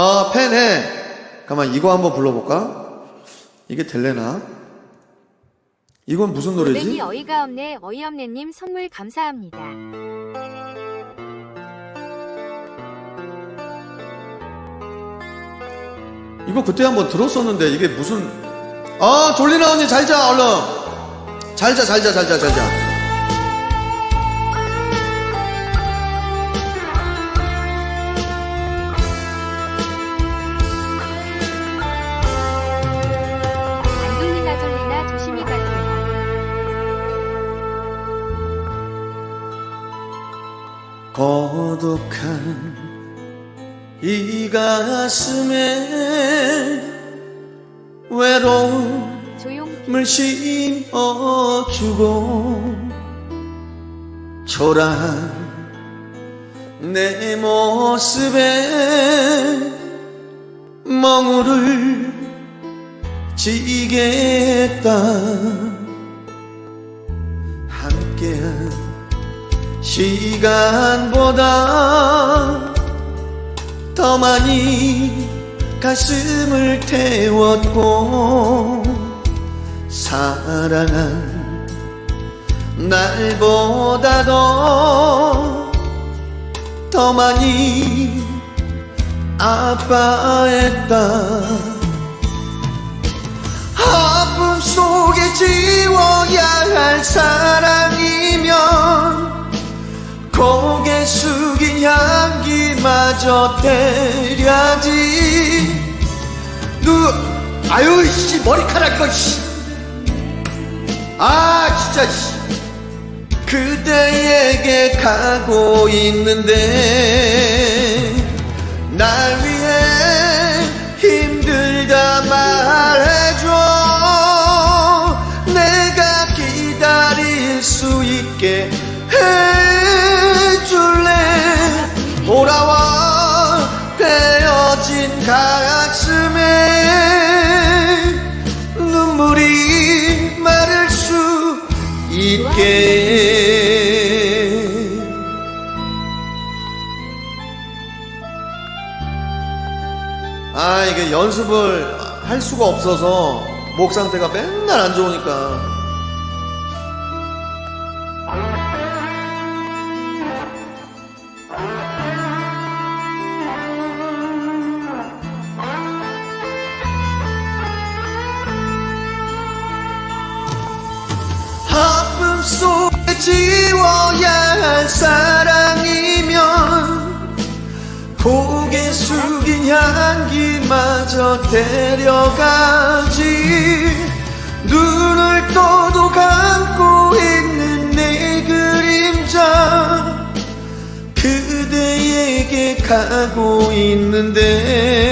아, 팬해. 가만, 이거 한번 불러볼까? 이게 될래나? 이건 무슨 노래지? 어이가 없네 어이없네님 선물 감사합니다. 이거 그때 한번 들었었는데 이게 무슨 아 졸리나 언니 잘자 얼른 잘자 잘자 잘자 잘자 고독한 이 가슴에 외로움을 심어주고 초라한 내 모습에 멍울을 지겠다 시간보다 더 많이 가슴을 태웠고 사랑한 날보다도 더 많이 아파했다. 아픔 속에 지워야 할 사랑이면 고개 숙인 향기마저 때려야지. 누 아유 씨 머리카락 이거 씨아 진짜 씨. 그대에게 가고 있는데 날 위해 있게 아 이게 연습을 할 수가 없어서 목 상태가 맨날 안 좋으니까 지워야 할 사랑이면 고개 숙인 향기마저 데려가지. 눈을 떠도 감고 있는 내 그림자 그대에게 가고 있는데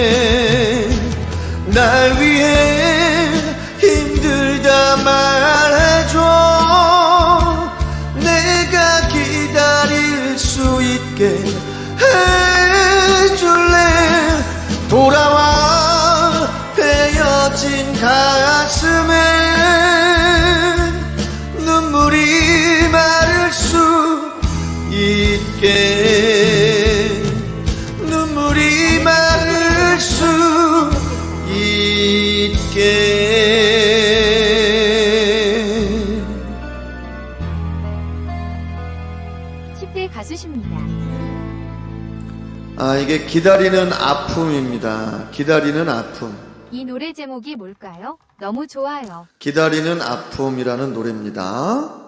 마를 수 있게 눈물이 마를 수 있게 10대 가수십니다. 아 이게 기다리는 아픔입니다 기다리는 아픔 이 노래 제목이 뭘까요? 너무 좋아요. 기다리는 아픔이라는 노래입니다